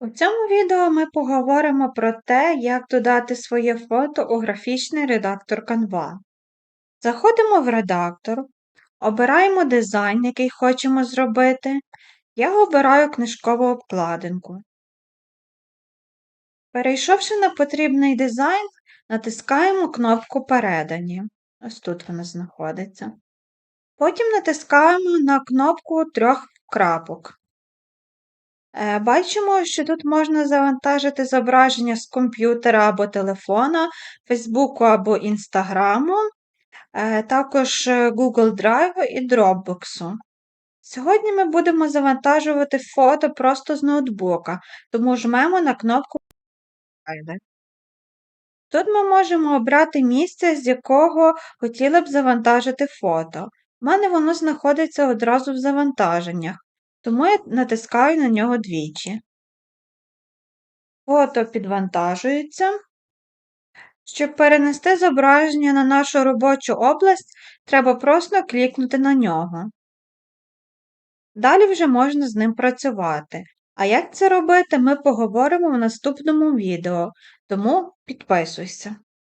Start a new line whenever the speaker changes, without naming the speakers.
У цьому відео ми поговоримо про те, як додати своє фото у графічний редактор Canva. Заходимо в редактор, обираємо дизайн, який хочемо зробити. Я обираю книжкову обкладинку. Перейшовши на потрібний дизайн, натискаємо кнопку Передані. Ось тут вона знаходиться. Потім натискаємо на кнопку трьох крапок. Е, бачимо, що тут можна завантажити зображення з комп'ютера або телефона, Фейсбуку або Інстаграму, е, також е, Google Drive і Dropbox. Сьогодні ми будемо завантажувати фото просто з ноутбука, тому жмемо на кнопку. Тут ми можемо обрати місце, з якого хотіли б завантажити фото. У мене воно знаходиться одразу в завантаженнях тому я натискаю на нього двічі. Фото підвантажується. Щоб перенести зображення на нашу робочу область, треба просто клікнути на нього. Далі вже можна з ним працювати. А як це робити, ми поговоримо в наступному відео, тому підписуйся.